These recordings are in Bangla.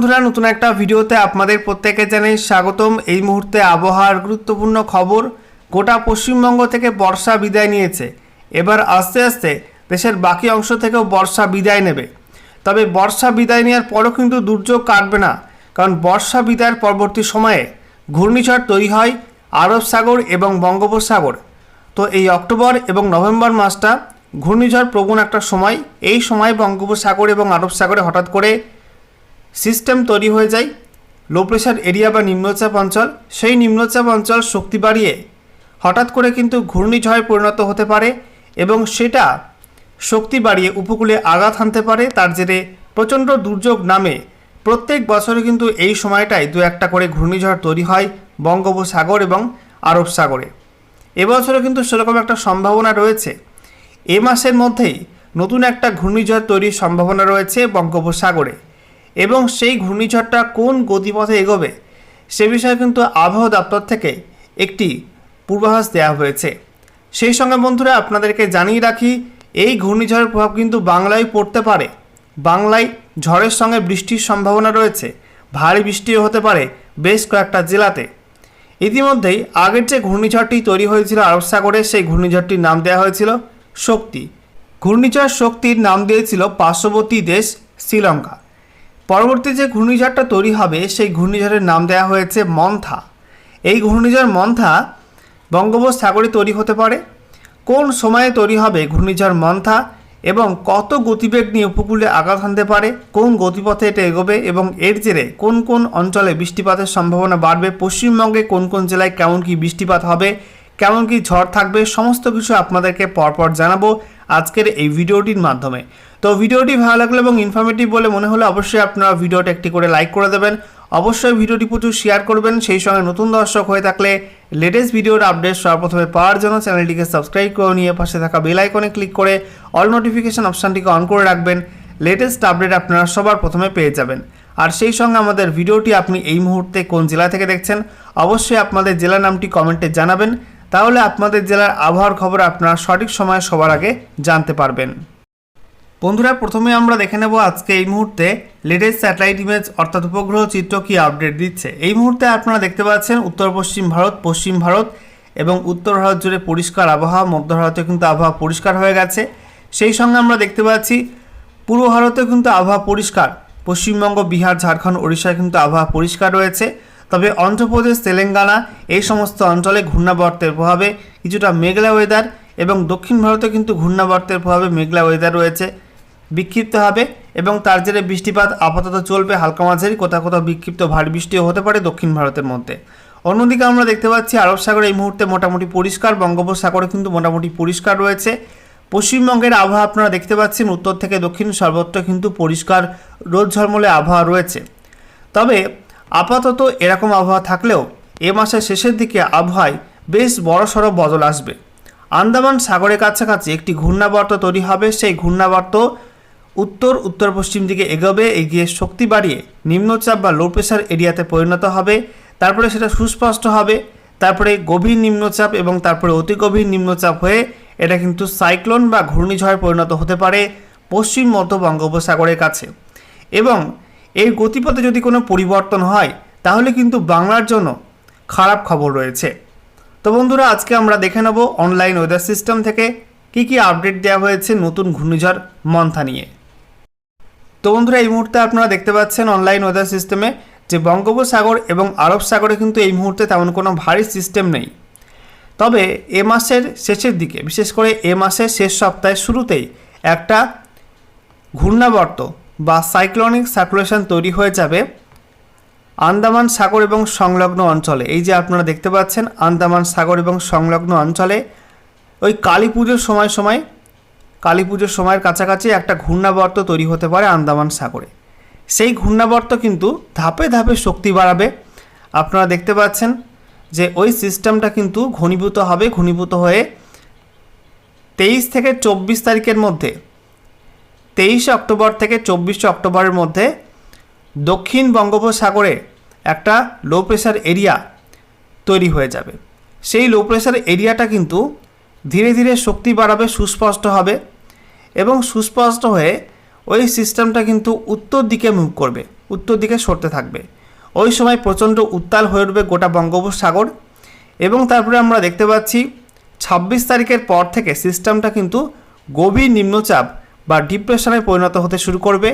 বন্ধুরা, নতুন একটা ভিডিওতে আপনাদের প্রত্যেকে জানাই স্বাগতম। এই মুহূর্তে আবহাওয়ার গুরুত্বপূর্ণ খবর গোটা পশ্চিমবঙ্গ থেকে বর্ষা বিদায় নিয়েছে। এবার আস্তে আস্তে দেশের বাকি অংশ থেকেও বর্ষা বিদায় নেবে। তবে বর্ষা বিদায় নেওয়ার পরও কিন্তু দুর্যোগ কাটবে না, কারণ বর্ষা বিদায়ের পরবর্তী সময়ে ঘূর্ণিঝড় তৈরি হয় আরব সাগর এবং বঙ্গোপসাগর। তো এই অক্টোবর এবং নভেম্বর মাসটা ঘূর্ণিঝড় প্রবণ একটা সময়। এই সময় বঙ্গোপসাগর এবং আরব সাগরে হঠাৎ করে সিস্টেম তৈরি হয়ে যায়। লো প্রেশার এরিয়া বা নিম্নচাপ অঞ্চল, সেই নিম্নচাপ অঞ্চল শক্তি বাড়িয়ে হঠাৎ করে কিন্তু ঘূর্ণিঝড়ে পরিণত হতে পারে এবং সেটা শক্তি বাড়িয়ে উপকূলে আঘাত হানতে পারে। তার জেরে প্রচণ্ড দুর্যোগ নামে প্রত্যেক বছরে কিন্তু এই সময়টায় দু একটা করে ঘূর্ণিঝড় তৈরি হয় বঙ্গোপসাগর এবং আরব সাগরে। এবছরে কিন্তু সেরকম একটা সম্ভাবনা রয়েছে। এ মাসের মধ্যেই নতুন একটা ঘূর্ণিঝড় তৈরির সম্ভাবনা রয়েছে বঙ্গোপসাগরে। এবং সেই ঘূর্ণিঝড়টা কোন গতিপথে এগোবে, সে বিষয়ে কিন্তু আবহাওয়া দপ্তর থেকে একটি পূর্বাভাস দেওয়া হয়েছে। সেই সঙ্গে বন্ধুরা, আপনাদেরকে জানিয়ে রাখি, এই ঘূর্ণিঝড়ের প্রভাব কিন্তু বাংলায় পড়তে পারে। বাংলায় ঝড়ের সঙ্গে বৃষ্টির সম্ভাবনা রয়েছে। ভারী বৃষ্টিও হতে পারে বেশ কয়েকটা জেলাতে। ইতিমধ্যেই আগের যে ঘূর্ণিঝড়টি তৈরি হয়েছিল আরব সাগরে, সেই ঘূর্ণিঝড়টির নাম দেওয়া হয়েছিল শক্তি। ঘূর্ণিঝড় শক্তির নাম দিয়েছিল পার্শ্ববর্তী দেশ শ্রীলঙ্কা। পরবর্তী যে ঘূর্ণিঝড়টা তৈরি হবে, সেই ঘূর্ণিঝড়ের নাম দেওয়া হয়েছে মন্থা। এই ঘূর্ণিঝড় মন্থা বঙ্গোপসাগরে তৈরি হতে পারে। কোন সময়ে তৈরি হবে ঘূর্ণিঝড় মন্থা এবং কত গতিবেগ নিয়ে উপকূলে আঘাত হানতে পারে, কোন গতিপথে এটা এগোবে এবং এর জেরে কোন কোন অঞ্চলে বৃষ্টিপাতের সম্ভাবনা বাড়বে, পশ্চিমবঙ্গে কোন কোন জেলায় কেমন কি বৃষ্টিপাত হবে, কেমন কি ঝড় থাকবে, সমস্ত কিছু আপনাদেরকে পরপর জানাব। আজকের এই ভিডিওটির মাধ্যমে। তো ভিডিওটি ভালো লাগল এবং ইনফরমেটিভ বলে মনে হলে অবশ্যই আপনারা ভিডিওটা একটি করে লাইক করে দেবেন। অবশ্যই ভিডিওটি প্রচুর শেয়ার করবেন। সেই সঙ্গে নতুন দর্শক হয়ে থাকলে লেটেস্ট ভিডিওর আপডেট সর্বপ্রথমে পাওয়ার জন্য চ্যানেলটিকে সাবস্ক্রাইব করে নিয়ে পাশে থাকা বেল আইকনে ক্লিক করে অল নোটিফিকেশন অপশানটিকে অন করে রাখবেন। লেটেস্ট আপডেট আপনারা সবার প্রথমে পেয়ে যাবেন। আর সেই সঙ্গে আমাদের ভিডিওটি আপনি এই মুহূর্তে কোন জেলা থেকে দেখছেন, অবশ্যই আপনাদের জেলার নামটি কমেন্টে জানাবেন। তাহলে আপনাদের জেলার আবহাওয়ার খবর আপনারা সঠিক সময়ে সবার আগে জানতে পারবেন। বন্ধুরা, প্রথমে আমরা দেখে নেব আজকে এই মুহূর্তে লেটেস্ট স্যাটেলাইট ইমেজ অর্থাৎ উপগ্রহ চিত্র কি আপডেট দিচ্ছে। এই মুহূর্তে আপনারা দেখতে পাচ্ছেন উত্তর, পশ্চিম ভারত পশ্চিম ভারত এবং উত্তর ভারত জুড়ে পরিষ্কার আবহাওয়া, মধ্য ভারতে কিন্তু আবহাওয়া পরিষ্কার হয়ে গেছে। সেই সঙ্গে আমরা দেখতে পাচ্ছি পূর্ব ভারতেও কিন্তু আবহাওয়া পরিষ্কার। পশ্চিমবঙ্গ, বিহার, ঝাড়খণ্ড, ওড়িশায় কিন্তু আবহাওয়া পরিষ্কার রয়েছে। তবে অন্ধ্রপ্রদেশ, তেলেঙ্গানা এই সমস্ত অঞ্চলে ঘূর্ণাবর্তের প্রভাবে কিছুটা মেঘলা ওয়েদার এবং দক্ষিণ ভারতে কিন্তু ঘূর্ণাবর্তের প্রভাবে মেঘলা ওয়েদার রয়েছে। বিক্ষিপ্ত হবে এবং তার জেরে বৃষ্টিপাত আপাতত চলবে হালকা মাঝারি, কোথাও কোথাও বিক্ষিপ্ত ভারী বৃষ্টিও হতে পারে দক্ষিণ ভারতের মধ্যে। অন্যদিকে আমরা দেখতে পাচ্ছি, আরব সাগর এই মুহূর্তে মোটামুটি পরিষ্কার, বঙ্গোপসাগরে কিন্তু মোটামুটি পরিষ্কার রয়েছে। পশ্চিমবঙ্গের আবহাওয়া আপনারা দেখতে পাচ্ছেন, উত্তর থেকে দক্ষিণ সর্বত্র কিন্তু পরিষ্কার, রোদ ঝলমলে আবহাওয়া রয়েছে। তবে আপাতত এরকম আবহাওয়া থাকলেও এ মাসের শেষের দিকে আবহাওয়ায় বেশ বড়সড় বদল আসবে। আন্দামান সাগরের কাছাকাছি একটি ঘূর্ণাবর্ত তৈরি হবে। সেই ঘূর্ণাবর্ত উত্তর উত্তর, পশ্চিম দিকে এগোবে, এগিয়ে শক্তি বাড়িয়ে নিম্নচাপ বা লো প্রেশার এরিয়াতে পরিণত হবে। তারপরে সেটা সুস্পষ্ট হবে। তারপরে গভীর নিম্নচাপ এবং তারপরে অতি গভীর নিম্নচাপ হয়ে এটা কিন্তু সাইক্লোন বা ঘূর্ণিঝড়ে পরিণত হতে পারে পশ্চিম মধ্য বঙ্গোপসাগরের কাছে। এবং এর গতিপথে যদি কোনো পরিবর্তন হয়, তাহলে কিন্তু বাংলার জন্য খারাপ খবর রয়েছে। তো বন্ধুরা, আজকে আমরা দেখে নেব অনলাইন ওয়েদার সিস্টেম থেকে কি কি আপডেট দেওয়া হয়েছে নতুন ঘূর্ণিঝড় মন্থা নিয়ে। তো বন্ধুরা, এই মুহূর্তে আপনারা দেখতে পাচ্ছেন অনলাইন ওয়েদার সিস্টেমে যে বঙ্গোপসাগর এবং আরব সাগরে কিন্তু এই মুহূর্তে তেমন কোনো ভারী সিস্টেম নেই। তবে এ মাসের শেষের দিকে, বিশেষ করে এ মাসের শেষ সপ্তাহের শুরুতেই একটা ঘূর্ণাবর্ত বা সাইক্লোনিক সার্কুলেশন তৈরি হয়ে যাবে আন্দামান সাগর এবং সংলগ্ন অঞ্চলে। এই যে আপনারা দেখতে পাচ্ছেন, আন্দামান সাগর এবং সংলগ্ন অঞ্চলে ওই কালী পুজোর সময় সময়, কালী পুজোর সময়ের কাছাকাছি একটা ঘূর্ণাবর্ত তৈরি হতে পারে আন্দামান সাগরে। সেই ঘূর্ণাবর্ত কিন্তু ধাপে ধাপে শক্তি বাড়াবে। আপনারা দেখতে পাচ্ছেন যে ওই সিস্টেমটা কিন্তু ঘনীভূত হবে, ঘনীভূত হয়ে তেইশ থেকে চব্বিশ তারিখের মধ্যে তেইশে অক্টোবর থেকে চব্বিশে অক্টোবরের মধ্যে দক্ষিণ বঙ্গোপসাগরে একটা লো প্রেশার এরিয়া তৈরি হয়ে যাবে। সেই লো প্রেশার এরিয়াটা কিন্তু ধীরে ধীরে শক্তি বাড়াবে, সুস্পষ্ট হবে এবং সুস্পষ্ট হয়ে ওই সিস্টেমটা কিন্তু উত্তর দিকে মুভ করবে, উত্তর দিকে সরতে থাকবে। ওই সময় প্রচণ্ড উত্তাল হয়ে উঠবে গোটা বঙ্গোপসাগর এবং তারপরে আমরা দেখতে পাচ্ছি, ছাব্বিশ তারিখের পর থেকে সিস্টেমটা কিন্তু গভীর নিম্নচাপ বা ডিপ্রেশনে পরিণত হতে শুরু করবে।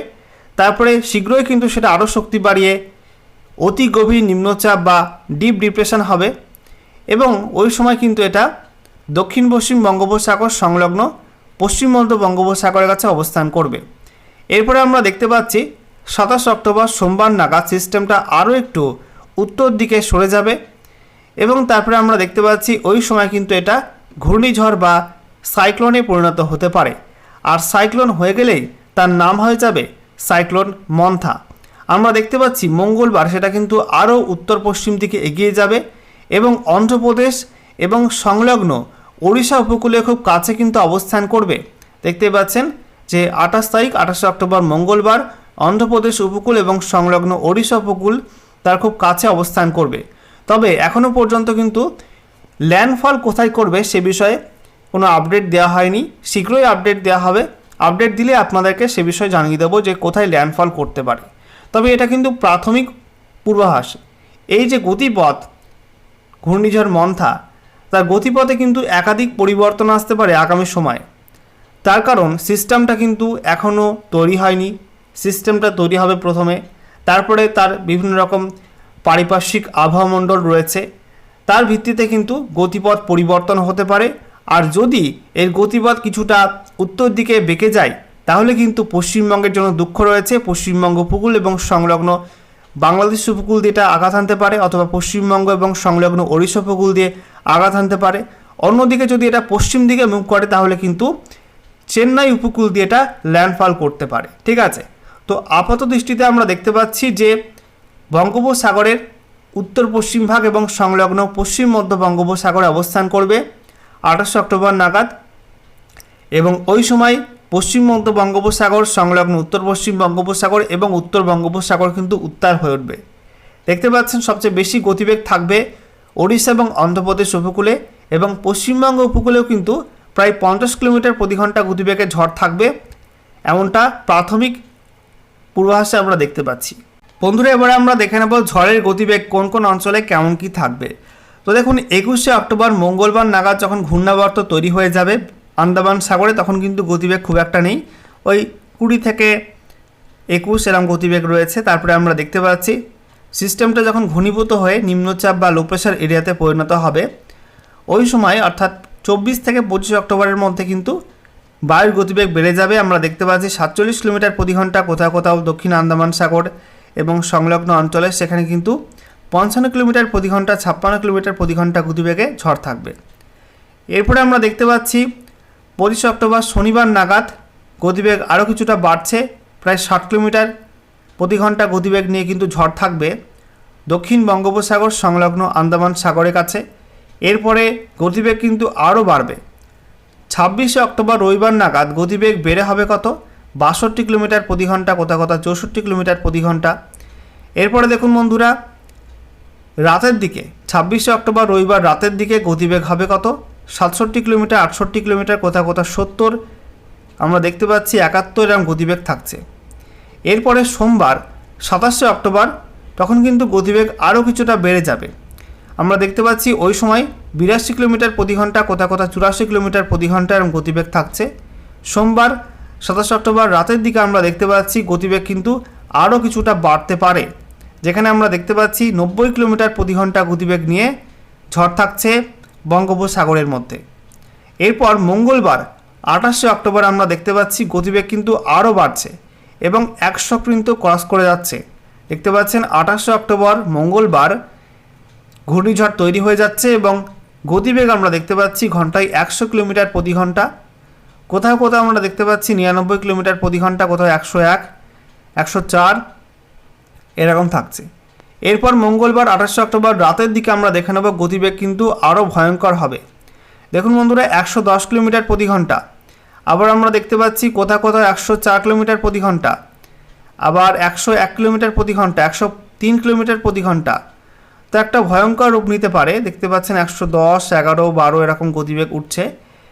তারপরে শীঘ্রই কিন্তু সেটা আরও শক্তি বাড়িয়ে অতি গভীর নিম্নচাপ বা ডিপ ডিপ্রেশন হবে এবং ওই সময় কিন্তু এটা দক্ষিণ পশ্চিম বঙ্গোপসাগর সংলগ্ন পশ্চিম মধ্য বঙ্গোপসাগরের কাছে অবস্থান করবে। এরপরে আমরা দেখতে পাচ্ছি, সাতাশ অক্টোবর সোমবার নাগাদ সিস্টেমটা আরও একটু উত্তর দিকে সরে যাবে এবং তারপরে আমরা দেখতে পাচ্ছি ওই সময় কিন্তু এটা ঘূর্ণিঝড় বা সাইক্লোনে পরিণত হতে পারে। আর সাইক্লোন হয়ে গেলেই তার নাম হয়ে যাবে সাইক্লোন মন্থা। আমরা দেখতে পাচ্ছি মঙ্গলবার সেটা কিন্তু আরও উত্তর পশ্চিম দিকে এগিয়ে যাবে এবং অন্ধ্রপ্রদেশ এবং সংলগ্ন ওড়িশা উপকূলে খুব কাছে কিন্তু অবস্থান করবে। দেখতে পাচ্ছেন যে আঠাশ তারিখ, আঠাশে অক্টোবর মঙ্গলবার অন্ধ্রপ্রদেশ উপকূল এবং সংলগ্ন ওড়িশা উপকূল তার খুব কাছে অবস্থান করবে। তবে এখনও পর্যন্ত কিন্তু ল্যান্ডফল কোথায় করবে সে বিষয়ে কোনো আপডেট দেওয়া হয়নি। শীঘ্রই আপডেট দেওয়া হবে। আপডেট দিলে আপনাদেরকে সে বিষয়ে জানিয়ে দেবো যে কোথায় ল্যান্ডফল করতে পারে। তবে এটা কিন্তু প্রাথমিক পূর্বাভাস। এই যে গতিপথ, ঘূর্ণিঝড় মন্থা, তার গতিপথে কিন্তু একাধিক পরিবর্তন আসতে পারে আগামী সময়ে। তার কারণ সিস্টেমটা কিন্তু এখনও তৈরি হয়নি। সিস্টেমটা তৈরি হবে প্রথমে। তারপরে তার বিভিন্ন রকম পারিপার্শ্বিক আবহাওয়ামণ্ডল রয়েছে। তার ভিত্তিতে কিন্তু গতিপথ পরিবর্তন হতে পারে। আর যদি এর গতিপথ কিছুটা উত্তর দিকে বেঁকে যায়, তাহলে কিন্তু পশ্চিমবঙ্গের জন্য দুঃখ রয়েছে। পশ্চিমবঙ্গ উপকূল এবং সংলগ্ন বাংলাদেশ উপকূল দিয়ে এটা আঘাত আনতে পারে, অথবা পশ্চিমবঙ্গ এবং সংলগ্ন ওড়িশা উপকূল দিয়ে আঘাত আনতে পারে। অন্যদিকে যদি এটা পশ্চিম দিকে মুখ করে, তাহলে কিন্তু চেন্নাই উপকূল দিয়ে এটা ল্যান্ডফল করতে পারে। ঠিক আছে? তো আপাত দৃষ্টিতে আমরা দেখতে পাচ্ছি যে বঙ্গোপসাগরের উত্তর পশ্চিম ভাগ এবং সংলগ্ন পশ্চিম মধ্য বঙ্গোপসাগরে অবস্থান করবে। আঠাশে অক্টোবর নাগাদ এবং ওই সময় পশ্চিম মধ্য বঙ্গোপসাগর সংলগ্ন উত্তর পশ্চিম বঙ্গোপসাগর এবং উত্তর বঙ্গোপসাগর কিন্তু উত্তাল হয়ে উঠবে। দেখতে পাচ্ছেন সবচেয়ে বেশি গতিবেগ থাকবে ওড়িশা এবং অন্ধ্রপ্রদেশ উপকূলে এবং পশ্চিমবঙ্গ উপকূলেও কিন্তু প্রায় পঞ্চাশ কিলোমিটার প্রতি ঘণ্টা গতিবেগে ঝড় থাকবে। এমনটা প্রাথমিক পূর্বাভাসে আমরা দেখতে পাচ্ছি। বন্ধুরা, এবারে আমরা দেখে নেব ঝড়ের গতিবেগ কোন কোন অঞ্চলে কেমন কি থাকবে। তো দেখুন, একুশে অক্টোবর মঙ্গলবার নাগাদ যখন ঘূর্ণাবর্ত তৈরি হয়ে যাবে আন্দামান সাগরে, তখন কিন্তু গতিবেগ খুব একটা নেই। ওই কুড়ি থেকে একুশ এরম গতিবেগ রয়েছে। তারপরে আমরা দেখতে পাচ্ছি, সিস্টেমটা যখন ঘনীভূত হয়ে নিম্নচাপ বা লো প্রেশার এরিয়াতে পরিণত হবে, ওই সময় অর্থাৎ চব্বিশ থেকে পঁচিশ অক্টোবরের মধ্যে কিন্তু বায়ুর গতিবেগ বেড়ে যাবে। আমরা দেখতে পাচ্ছি, সাতচল্লিশ কিলোমিটার প্রতি ঘণ্টা কোথাও কোথাও দক্ষিণ আন্দামান সাগর এবং সংলগ্ন অঞ্চলে, সেখানে কিন্তু পঞ্চান্ন কিলোমিটার প্রতি ঘণ্টা, ছাপ্পান্ন কিলোমিটার প্রতি ঘণ্টা গতিবেগে ঝড় থাকবে। এরপরে আমরা দেখতে পাচ্ছি, পঁচিশে অক্টোবর শনিবার নাগাদ গতিবেগ আরও কিছুটা বাড়ছে, প্রায় ষাট কিলোমিটার প্রতি ঘণ্টা গতিবেগ নিয়ে কিন্তু ঝড় থাকবে। দক্ষিণ বঙ্গোপসাগর সংলগ্ন আন্দামান সাগরের কাছে। এরপরে গতিবেগ কিন্তু আরও বাড়বে। ছাব্বিশে অক্টোবর রবিবার নাগাদ গতিবেগ বেড়ে হবে কত? বাষট্টি কিলোমিটার প্রতি ঘণ্টা, কোথা কোথাও চৌষট্টি কিলোমিটার প্রতি ঘণ্টা। এরপরে দেখুন বন্ধুরা রাতের দিকে, ছাব্বিশে অক্টোবর রবিবার রাতের দিকে গতিবেগ হবে কত? সাতষট্টি কিলোমিটার, আটষট্টি কিলোমিটার কোথাও কোথাও সত্তর? আমরা দেখতে পাচ্ছি একাত্তর এরম গতিবেগ থাকছে। এরপরে সোমবার, সাতাশে অক্টোবর, তখন কিন্তু গতিবেগ আরও কিছুটা বেড়ে যাবে। আমরা দেখতে পাচ্ছি ওই সময় বিরাশি কিলোমিটার প্রতি ঘণ্টা কোথাও কোথাও চুরাশি কিলোমিটার প্রতি ঘণ্টা এরম গতিবেগ থাকছে। সোমবার, সাতাশে অক্টোবর রাতের দিকে আমরা দেখতে পাচ্ছি গতিবেগ কিন্তু আরও কিছুটা বাড়তে পারে। যেখানে আমরা দেখতে পাচ্ছি নব্বই কিলোমিটার প্রতি ঘণ্টা গতিবেগ নিয়ে ঝড় থাকছে বঙ্গোপসাগরের মধ্যে। এরপর মঙ্গলবার, আঠাশে অক্টোবর আমরা দেখতে পাচ্ছি গতিবেগ কিন্তু আরও বাড়ছে এবং একশো কিন্তু ক্রস করে যাচ্ছে। দেখতে পাচ্ছেন, আঠাশে অক্টোবর, মঙ্গলবার ঘূর্ণিঝড় তৈরি হয়ে যাচ্ছে এবং গতিবেগ আমরা দেখতে পাচ্ছি ঘন্টায় একশো কিলোমিটার প্রতি ঘণ্টা। কোথাও কোথাও আমরা দেখতে পাচ্ছি নিরানব্বই কিলোমিটার প্রতি ঘণ্টা, কোথাও একশো এক, একশো চার এরকম থাকছে। এরপর মঙ্গলবার আঠাশে অক্টোবর রাতের দিকে আমরা দেখে নেব গতিবেগ কিন্তু আরও ভয়ঙ্কর হবে। দেখুন বন্ধুরা, একশো দশ কিলোমিটার প্রতি ঘণ্টা। আবার আমরা দেখতে পাচ্ছি কোথাও কোথাও একশো চার কিলোমিটার প্রতি ঘণ্টা। আবার একশো এক কিলোমিটার প্রতি ঘণ্টা, একশো তিন কিলোমিটার প্রতি ঘণ্টা। তো একটা ভয়ঙ্কর রূপ নিতে পারে। দেখতে পাচ্ছেন একশো দশ, এগারো, বারো এরকম গতিবেগ উঠছে।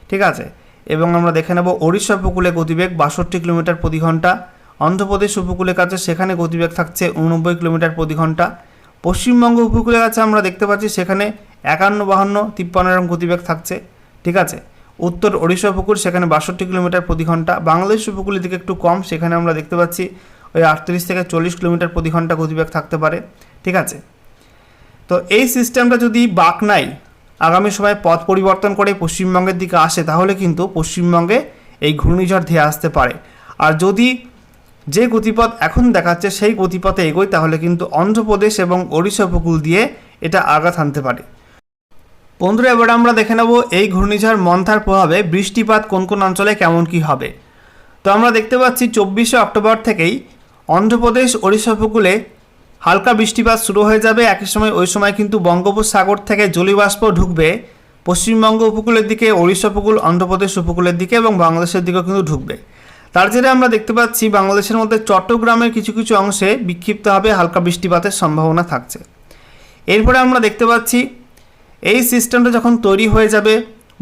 ঠিক আছে? এবং আমরা দেখে নেব ওড়িশা উপকূলে গতিবেগ বাষট্টি কিলোমিটার প্রতি ঘণ্টা। অন্ধ্রপ্রদেশ উপকূলের কাছে সেখানে গতিবেগ থাকছে উননব্বই কিলোমিটার প্রতি ঘণ্টা। পশ্চিমবঙ্গ উপকূলের কাছে আমরা দেখতে পাচ্ছি সেখানে একান্ন, বাহান্ন, তিপ্পান্ন এরকম গতিবেগ থাকছে। ঠিক আছে? উত্তর ওড়িশা উপকূল সেখানে বাষট্টি কিলোমিটার প্রতি ঘণ্টা। বাংলাদেশ উপকূলের দিকে একটু কম, সেখানে আমরা দেখতে পাচ্ছি ওই আটত্রিশ থেকে চল্লিশ কিলোমিটার প্রতি ঘণ্টা গতিবেগ থাকতে পারে। ঠিক আছে? তো এই সিস্টেমটা যদি বাক নাই আগামী সময়ে পথ পরিবর্তন করে পশ্চিমবঙ্গের দিকে আসে, তাহলে কিন্তু পশ্চিমবঙ্গে এই ঘূর্ণিঝড় ধেয়ে আসতে পারে। আর যদি যে গতিপথ এখন দেখাচ্ছে সেই গতিপথে এগোয়, তাহলে কিন্তু অন্ধ্রপ্রদেশ এবং ওড়িশা উপকূল দিয়ে এটা আঘাত হানতে পারে। বন্ধুরা, এবার আমরা দেখে নেব এই ঘূর্ণিঝড় মন্থার প্রভাবে বৃষ্টিপাত কোন কোন অঞ্চলে কেমন কি হবে। তো আমরা দেখতে পাচ্ছি, চব্বিশে অক্টোবর থেকেই অন্ধ্রপ্রদেশ, ওড়িশা উপকূলে হালকা বৃষ্টিপাত শুরু হয়ে যাবে। একই সময়, ওই সময় কিন্তু বঙ্গোপসাগর থেকে জলীয়বাষ্প ঢুকবে। পশ্চিমবঙ্গ উপকূলের দিকে, ওড়িশা উপকূল, অন্ধ্রপ্রদেশ উপকূলের দিকে এবং বাংলাদেশের দিকেও কিন্তু ঢুকবে। তার জেরে আমরা দেখতে পাচ্ছি বাংলাদেশের মধ্যে চট্টগ্রামের কিছু কিছু অংশে বিক্ষিপ্তভাবে হালকা বৃষ্টিপাতের সম্ভাবনা থাকছে। এরপরে আমরা দেখতে পাচ্ছি এই সিস্টেমটা যখন তৈরি হয়ে যাবে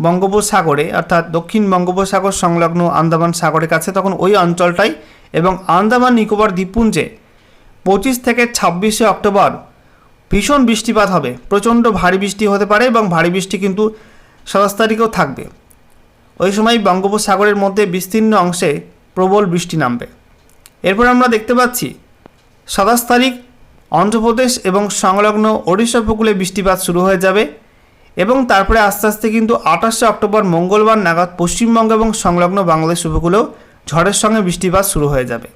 বঙ্গোপসাগরে, অর্থাৎ দক্ষিণ বঙ্গোপসাগর সংলগ্ন আন্দামান সাগরের কাছে, তখন ওই অঞ্চলটাই এবং আন্দামান, নিকোবর দ্বীপপুঞ্জে পঁচিশ থেকে ছাব্বিশে অক্টোবর ভীষণ বৃষ্টিপাত হবে। প্রচণ্ড ভারী বৃষ্টি হতে পারে এবং ভারী বৃষ্টি কিন্তু সাতাশ তারিখেও থাকবে। ওই সময় বঙ্গোপসাগরের মধ্যে বিস্তীর্ণ অংশে প্রবল বৃষ্টি নামবে। এরপর আমরা দেখতে পাচ্ছি, সাতাশ তারিখ, অন্ধ্রপ্রদেশ এবং সংলগ্ন ওড়িশা উপকূলে বৃষ্টিপাত শুরু হয়ে যাবে এবং তারপরে আস্তে আস্তে কিন্তু আঠাশে অক্টোবর, মঙ্গলবার নাগাদ পশ্চিমবঙ্গ এবং সংলগ্ন বাংলাদেশ উপকূলেও ঝড়ের সঙ্গে বৃষ্টিপাত শুরু হয়ে যাবে।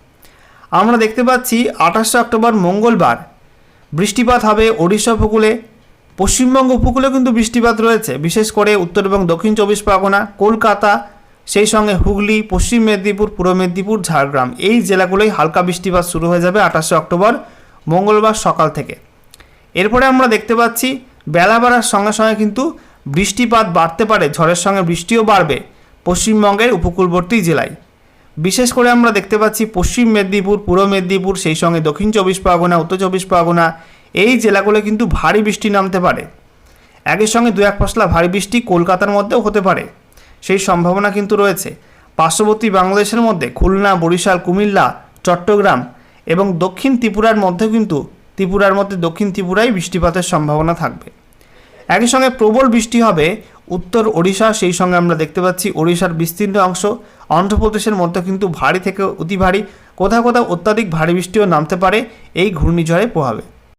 আমরা দেখতে পাচ্ছি, আঠাশে অক্টোবর, মঙ্গলবার বৃষ্টিপাত হবে ওড়িশা উপকূলে, পশ্চিমবঙ্গ উপকূলেও কিন্তু বৃষ্টিপাত রয়েছে, বিশেষ করে উত্তর এবং দক্ষিণ চব্বিশ পরগনা, কলকাতা সেই সঙ্গে হুগলি, পশ্চিম মেদিনীপুর, পূর্ব মেদিনীপুর, ঝাড়গ্রাম। এই জেলাগুলোই হালকা বৃষ্টিপাত শুরু হয়ে যাবে আঠাশে অক্টোবর, মঙ্গলবার সকাল থেকে। এরপরে আমরা দেখতে পাচ্ছি, বেলা বাড়ার সঙ্গে সঙ্গে কিন্তু বৃষ্টিপাত বাড়তে পারে, ঝড়ের সঙ্গে বৃষ্টিও বাড়বে পশ্চিমবঙ্গের উপকূলবর্তী জেলায়। বিশেষ করে আমরা দেখতে পাচ্ছি, পশ্চিম মেদিনীপুর, পূর্ব মেদিনীপুর, সেই সঙ্গে দক্ষিণ চব্বিশ পরগনা, উত্তর চব্বিশ পরগনা, এই জেলাগুলো কিন্তু ভারী বৃষ্টি নামতে পারে। একই সঙ্গে দু এক পশলা ভারী বৃষ্টি কলকাতার মধ্যেও হতে পারে। সেই সম্ভাবনা কিন্তু রয়েছে। পার্শ্ববর্তী বাংলাদেশের মধ্যে খুলনা, বরিশাল, কুমিল্লা, চট্টগ্রাম এবং দক্ষিণ ত্রিপুরার মধ্যেও কিন্তু ত্রিপুরার মধ্যে দক্ষিণ ত্রিপুরায় বৃষ্টিপাতের সম্ভাবনা থাকবে। একই সঙ্গে প্রবল বৃষ্টি হবে উত্তর ওড়িশা, সেই সঙ্গে আমরা দেখতে পাচ্ছি ওড়িশার বিস্তীর্ণ অংশ। অন্ধ্রপ্রদেশের মধ্যে কিন্তু ভারী থেকে অতি ভারী, কোথাও কোথাও অত্যাধিক ভারী বৃষ্টিও নামতে পারে, এই ঘূর্ণিঝড়ের প্রভাবে।